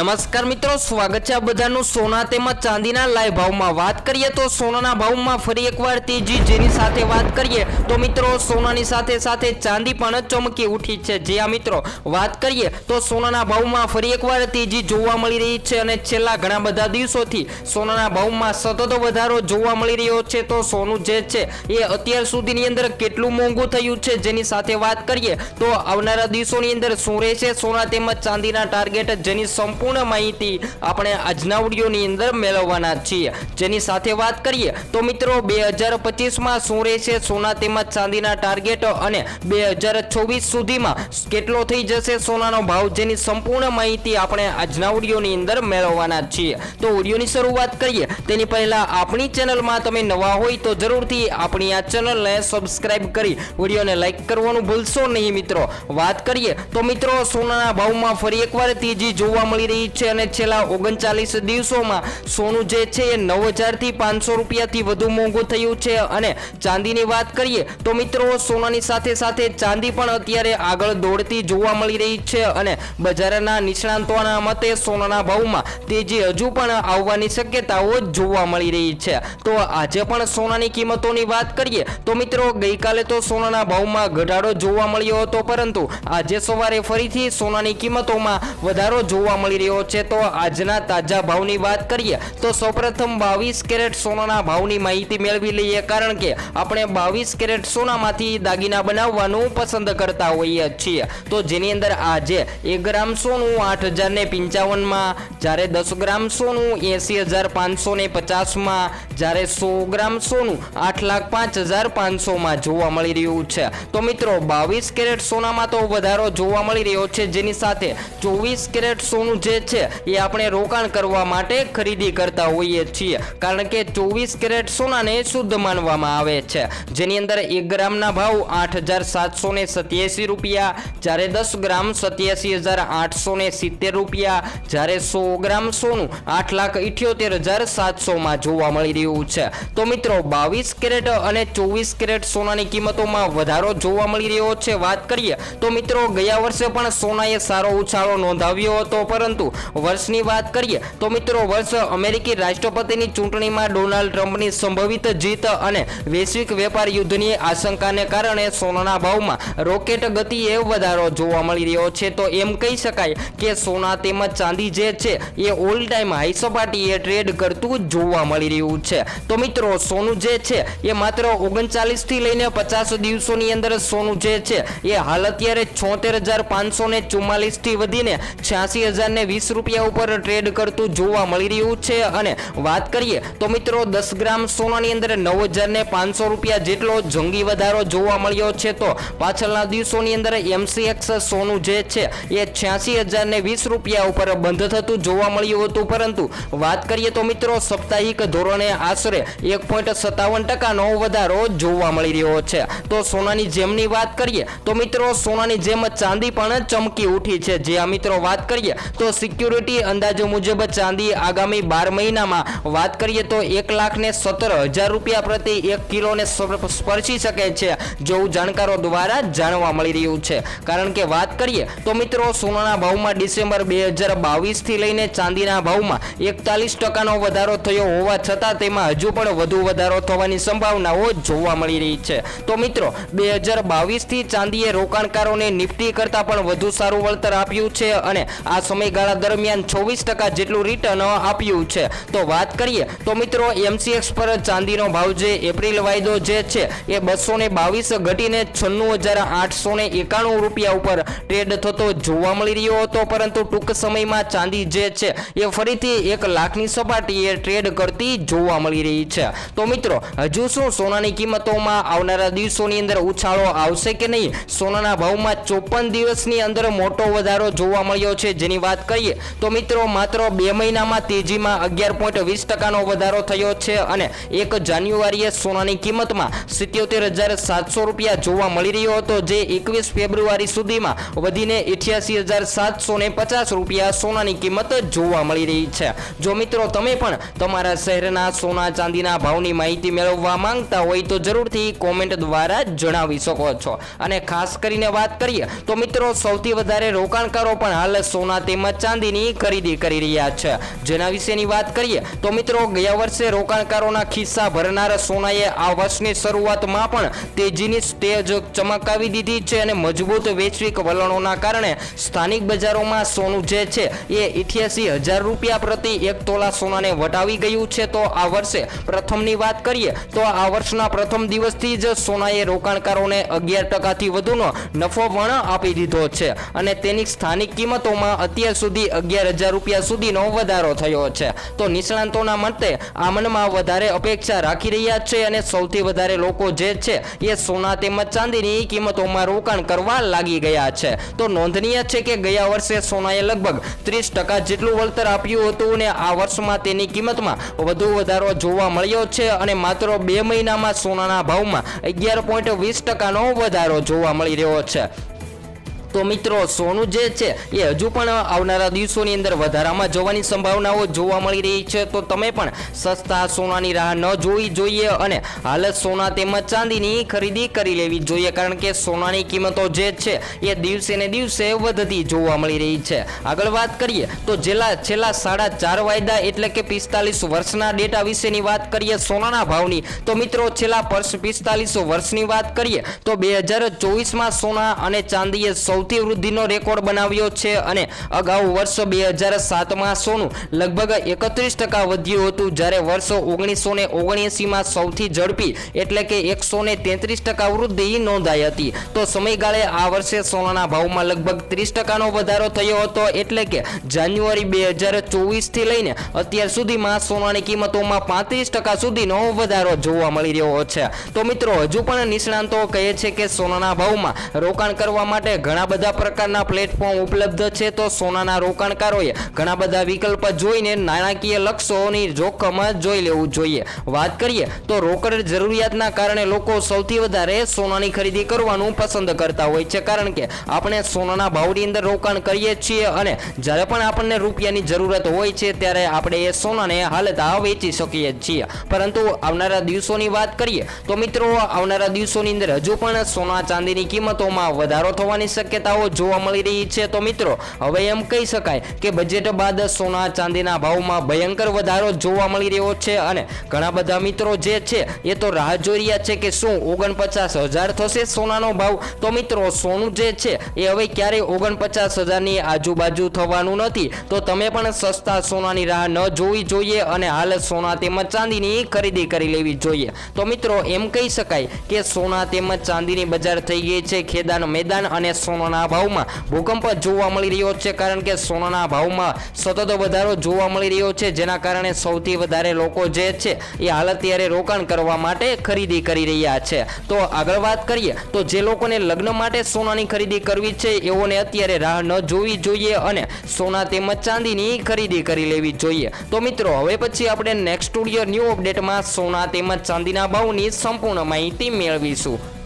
નમસ્કાર મિત્રો, સ્વાગત છે આ બધાનું સોના તેમજ ચાંદીના લાઈવ ભાવમાં. વાત કરીએ તો સોનાના ભાવમાં ફરી એકવાર તેજી જેની સાથે વાત કરીએ તો મિત્રો, સોનાની સાથે સાથે ચાંદી પણ ચમકી ઉઠી છે. જે આ મિત્રો, વાત કરીએ તો સોનાના ભાવમાં ફરી એકવાર તેજી જોવા મળી રહી છે અને છેલ્લા ઘણા બધા દિવસોથી સોનાના ભાવમાં સતત વધારો જોવા મળી રહ્યો છે. તો સોનું જે છે, એ અત્યાર સુધીની અંદર કેટલું મોંઘું થયું છે જેની સાથે વાત કરીએ તો આવનારા દિવસોની અંદર શું રહેશે? સોના તેમજ ચાંદીના ટાર્ગેટ જેની સંપૂર્ણ માહિતી આપણે આજના વિડીયોની અંદર મેળવવાના છીએ. જેની સાથે વાત કરીએ તો મિત્રો બે હજાર પચીસમાં શું રહેશે, સોના તેમજ ચાંદીના ટાર્ગેટ અને બે હજાર ચોવીસ સુધીમાં કેટલો થઈ જશે, સોનાનો ભાવ જેની સંપૂર્ણ માહિતી આપણે આજના વિડીયોની અંદર મેળવવાના છીએ. તો વિડીયોની શરૂઆત કરીએ. તેની પહેલા આપણી ચેનલમાં તમે નવા હોય તો જરૂરથી આપણી આ ચેનલને સબસ્ક્રાઇબ કરી વિડીયોને લાઇક કરવાનું ભૂલશો નહીં મિત્રો. વાત કરીએ તો મિત્રો સોનાના ભાવમાં ફરી એકવાર તેજી જોવા મળી રહી છે અને છેલ્લા ઓગણચાલીસ દિવસોમાં સોનું જે છે એ નવ હજારથી પાંચસો રૂપિયાથી વધુ મોંઘું થયું છે. અને ચાંદીની વાત કરીએ તો મિત્રો, સોનાની સાથે સાથે ચાંદી પણ અત્યારે આગળ દોડતી જોવા મળી રહી છે અને બજારના નિષ્ણાંતોના મતે સોનાના ભાવમાં તેજી હજુ પણ આવવાની શક્યતાઓ જોવા મળી રહી છે. તો આજે પણ સોનાની કિંમતોની વાત કરીએ તો મિત્રો, ગઈકાલે તો સોનાના ભાવમાં ઘટાડો જોવા મળ્યો હતો, પરંતુ આજે સવારે ફરીથી સોનાની કિંમતોમાં વધારો જોવા મળી રહ્યો છે, તો આજના તાજા ભાવની વાત કરીએ, તો સૌપ્રથમ બાવીસ કેરેટ સોનાના ભાવની માહિતી મેળવી લઈએ, કારણ કે આપણે બાવીસ કેરેટ સોનામાંથી દાગીના બનાવવાનું પસંદ કરતા હોઈએ છીએ. તો જેની અંદર આજે એક ગ્રામ સોનું આઠ હજાર ને પંચાવનમાં, જ્યારે દસ ગ્રામ સોનું એંસી હજાર પાંચસો ને પચાસમાં, જ્યારે સો ગ્રામ સોનું આઠ લાખ પાંચ હજાર પાંચસોમાં જોવા મળી રહ્યું છે. તો મિત્રો, બાવીસ કેરેટ સોનામાં તો વધારો જોવા મળી રહ્યો છે, જેની સાથે ચોવીસ કેરેટ સોનું જે છે એ આપણે રોકાણ કરવા માટે ખરીદી કરતા હોઈએ છીએ. કારણ કે ચોવીસ કેરેટ સોનાને શુદ્ધ માનવામાં આવે છે. જેની અંદર એક ગ્રામના ભાવ આઠ હજાર સાતસો ને સત્યાસી રૂપિયા, જ્યારે દસ ગ્રામ સત્યાસી હજાર આઠસો ને સિત્તેર રૂપિયા, જ્યારે સો ગ્રામ સોનું આઠ લાખ ઇઠ્યોતેર હજાર સાતસોમાં જોવા મળી રહ્યું છે. તો મિત્રો, બાવીસ કેરેટ અને ચોવીસ કેરેટ સોનાની કિંમતોમાં વધારો જોવા મળી રહ્યો છે વાત કરીએ, તો મિત્રો, ગયા વર્ષે પણ સોનાએ સારો ઉછાળો નોંધાવ્યો હતો, પરંતુ વર્ષની વાત કરીએ તો મિત્રો વર્ષ અમેરિકી રાષ્ટ્રપતિની ચૂંટણીમાં ડોનાલ્ડ ટ્રમ્પની સંભવિત જીત અને વૈશ્વિક વેપાર યુદ્ધની આશંકાને કારણે સોનાના ભાવમાં રોકેટ ગતિએ વધારો જોવા મળી રહ્યો છે. તો એમ કહી શકાય કે સોના તેમજ ચાંદી જે છે, એ ઓલ ટાઈમ હાઈ સપાટીએ ટ્રેડ કરતું જોવા મળી રહ્યું છે. તો મિત્રો, સોનું જે છે, એ માત્ર ઓગણચાલીસથી લઈને પચાસ દિવસોની અંદર સોનું જે છે, એ હાલ અત્યારે છોતેર હજાર પાંચસો ને ચુમ્માલીસથી વધીને છ્યાસી હજાર ને વીસ રૂપિયા ઉપર ટ્રેડ કરતું જોવા મળી રહ્યું છે. અને વાત કરીએ તો મિત્રો, દસ ગ્રામ સોનાની અંદર નવ હજારને પાંચસો રૂપિયા જેટલો જંગી વધારો જોવા મળ્યો છે. તો પાછળના દિવસોની અંદર એમસીએક્સ સોનું જે છે, એ છ્યાસી હજાર ને વીસ રૂપિયા ઉપર બંધ થતું જોવા મળ્યું હતું. પરંતુ વાત કરીએ તો મિત્રો, સાપ્તાહિક ધોરણે આશરે એક પોઈન્ટ સત્તાવન ટકાનો વધારો જોવા મળી રહ્યો છે. તો સોનાની જેમની વાત કરીએ તો મિત્રો, સોનાની જેમ ચાંદી પણ ચમકી ઉઠી છે. જે આ મિત્રો વાત કરીએ તો સિક્યુરિટી અંદાજો મુજબ ચાંદી આગામી બાર મહિનામાં, વાત કરીએ તો એક લાખ ને સત્તર હજાર રૂપિયા પ્રતિ એક કિલોને સ્પર્શી શકે છે જેવું જાણકારો દ્વારા જાણવા મળી રહ્યું છે. કારણ કે વાત કરીએ તો મિત્રો, સોનાના ભાવમાં ડિસેમ્બર બે હજાર બાવીસથી લઈને ચાંદીના ભાવમાં એકતાલીસ ટકાનો વધારો થયો હોવા છતાં તેમાં હજુ પણ વધુ વધારો થવાની સંભાવનાઓ જોવા મળી રહી છે. તો મિત્રો, બે હજાર બાવીસથી ચાંદીએ રોકાણકારોને નિફ્ટી કરતાં પણ વધુ સારું વળતર આપ્યું છે અને આ સમયગાળા દરમિયાન ચોવીસ ટકા જેટલું રિટર્ન આપ્યું છે. તો વાત કરીએ, તો મિત્રો એમસીએક્સ પર ચાંદીનો ભાવ જે એપ્રિલ વાયદો જે છે, એ બસો ને બાવીસ ઘટીને છન્નું હજાર આઠસો ને એકાણું રૂપિયા ઉપર ટ્રેડ થતો જોવા મળી રહ્યો હતો. પરંતુ ટૂંક સમયમાં ચાંદી જે છે, એ ફરીથી એક લાખની સપાટીએ ટ્રેડ કરતી જોવા મળી રહી છે. તો મિત્રો, હજુ શું સોનાની કિંમતોમાં આવનારા દિવસોની અંદર ઉછાળો આવશે કે નહીં? સોનાના ભાવમાં ચોપન દિવસની અંદર મોટો વધારો જોવા મળ્યો છે. જેની વાત કરીએ તો મિત્રો, માત્ર બે મહિનામાં તેજીમાં અગિયાર પોઈન્ટ વીસ ટકાનો વધારો થયો છે અને એક જાન્યુઆરીએ સોનાની કિંમતમાં સિત્યોતેર હજાર સાતસો રૂપિયા જોવા મળી રહ્યો હતો, જે એકવીસ ફેબ્રુઆરી સુધીમાં વધીને અઠ્યાસી હજાર સાતસો ને પચાસ રૂપિયા સોનાની કિંમત જોવા મળી રહી છે. જો મિત્રો, તમે પણ તમારા શહેરના સોના ચાંદીના ભાવની માહિતી મેળવવા માંગતા હોય તો જરૂરથી કોમેન્ટ દ્વારા જણાવી શકો છો. અને ખાસ કરીને વાત કરીએ તો મિત્રો, સૌથી વધારે રોકાણકારો પણ હાલ સોના તેમજ ચાંદીની ખરીદી કરી રહ્યા છે. જેના વિશેની વાત કરીએ તો મિત્રો, ગયા વર્ષે રોકાણકારોના ખિસ્સા ભરનાર સોનાએ આ વર્ષની શરૂઆતમાં પણ તેજીની સ્ટેજ ચમકાવી દીધી છે અને મજબૂત વૈશ્વિક વલણોના કારણે સ્થાનિક બજારોમાં સોનું જે છે એ ઇઠ્યાસી હજાર રૂપિયા પ્રતિ એક તોલા સોનાને વટાવી ગયું છે. તો આ વર્ષે પ્રથમની વાત કરીએ તો આ વર્ષના પ્રથમ દિવસથી જ સોનાએ રોકાણકારોને અગિયાર ટકાથી વધુનો નફો પણ આપી દીધો છે અને તેની સ્થાનિક કિંમતોમાં અત્યાર સુધી અગિયાર હજાર રૂપિયા સુધીનો વધારો થયો છે. તો નિષ્ણાંતોના મતે આ મનમાં વધારે અપેક્ષા રાખી રહ્યા છે અને સૌથી વધારે લોકો જે છે એ સોના તેમજ ચાંદીની કિંમતોમાં રોકાણ કરવા લાગી ગયા છે. તો નોંધનીય છે કે ગયા વર્ષે સોનાએ લગભગ ત્રીસ ટકા જેટલું વળતર આપ્યું હતું અને આ વર્ષમાં તેની કિંમતમાં વધુ વધારો જોવા મળ્યો છે અને માત્ર બે મહિનામાં સોનાના ભાવમાં અગિયાર પોઈન્ટ વીસ ટકાનો વધારો જોવા મળી રહ્યો છે. તો મિત્રો, સોનું જે છે, એ હજુ પણ આવનારા દિવસોની અંદર વધારામાં જવાની સંભાવનાઓ જોવા મળી રહી છે. તો તમે પણ સસ્તા સોનાની રાહ ન જોવી જોઈએ અને હાલ સોના તેમજ ચાંદીની ખરીદી કરી લેવી જોઈએ, કારણ કે સોનાની કિંમતો જે છે, એ દિવસે ને દિવસે વધતી જોવા મળી રહી છે. આગળ વાત કરીએ તો જેલા છેલ્લા સાડા ચાર વાયદા એટલે કે પિસ્તાલીસ વર્ષના ડેટા વિશેની વાત કરીએ સોનાના ભાવની, તો મિત્રો છેલ્લા પિસ્તાલીસ વર્ષની વાત કરીએ તો બે હજાર ચોવીસમાં સોના અને ચાંદીએ સૌથી વૃદ્ધિનો રેકોર્ડ બનાવ્યો છે અને અગાઉ વર્ષ બે હજાર સાતમાં સોનું લગભગ એકત્રીસ ટકા વધ્યું હતું. જ્યારે વર્ષ ઓગણીસો ને ઓગણએંસીમાં સૌથી ઝડપી એટલે કે એકસો ને તેત્રીસ ટકા વૃદ્ધિ નોંધાઈ હતી. તો સમયગાળે આ વર્ષે સોનાના ભાવમાં લગભગ ત્રીસ ટકાનો વધારો થયો હતો એટલે કે જાન્યુઆરી બે હજાર ચોવીસથી લઈને અત્યાર સુધીમાં સોનાની કિંમતોમાં પાંત્રીસ ટકા સુધીનો વધારો જોવા મળી રહ્યો છે. તો મિત્રો, હજુ પણ નિષ્ણાંતો કહે છે કે સોનાના ભાવમાં રોકાણ કરવા માટે ઘણા બધા પ્રકારના પ્લેટફોર્મ ઉપલબ્ધ છે તો સોનાના રોકાણકારોએ ઘણા બધા વિકલ્પ જોઈને નાણાકીય લક્ષ્યોની જોખમ જોઈ લેવું જોઈએ. વાત કરીએ તો રોકડ જરૂરિયાતના કારણે લોકો સૌથી વધારે સોનાની ખરીદી કરવાનું પસંદ કરતા હોય છે. કારણ કે આપણે સોનાના ભાવની અંદર રોકાણ કરીએ છીએ અને જ્યારે પણ આપણને રૂપિયાની જરૂરત હોય છે ત્યારે આપણે એ સોનાને હાલતા વેચી શકીએ છીએ. પરંતુ આવનારા દિવસોની વાત કરીએ તો મિત્રો, આવનારા દિવસોની અંદર હજુ પણ સોના ચાંદીની કિંમતોમાં વધારો થવાની શક્યતાઓ જોવા મળી રહી છે. તો મિત્રો, હવે એમ કહી શકાય કે બજેટ બાદ સોના ચાંદીના ભાવમાં ભયંકર વધારો જોવા મળી રહ્યો છે અને ઘણા બધા મિત્રો જે છે એ તો રાહ જોઈ રહ્યા છે કે શું ઓગણપચાસ હજાર થશે સોનાનો ભાવ? તો મિત્રો, સોનું જે છે એ હવે ક્યારેય ઓગણપચાસ હજારની આજુબાજુ થવાનું નથી. તો તમે પણ સસ્તા સોનાની રાહ ન જોવી જોઈએ અને હાલ સોના તેમજ ચાંદીની ખરીદી કરી લેવી જોઈએ. તો મિત્રો, એમ કહી શકાય કે સોના તેમજ ચાંદીની બજાર થઈ ગઈ છે. ખેદાન મેદાન અને સોનાના ભાવમાં ભૂકંપ જોવા મળી રહ્યો છે, કારણ કે સોનાના ભાવમાં સતત વધારો જોવા મળી રહ્યો છે, જેના કારણે સૌથી વધારે લોકો જે છે, એ હાલ અત્યારે રોકાણ કરવા માટે ખરીદી કરી રહ્યા છે. તો આગળ વાત કરીએ, તો જે લોકોને લગ્ન માટે સોનાની ખરીદી કરવી છે, એઓને અત્યારે રાહ ન જોવી જોઈએ અને સોના તેમજ ચાંદીની ખરીદી કરી લેવી જોઈએ. તો મિત્રો, હવે પછી આપણે નેક્સ્ટ સ્ટુડિયો ન્યૂ અપડેટમાં સોના તેમજ ચાંદીના ભાવની સંપૂર્ણ માહિતી મેળવીશું.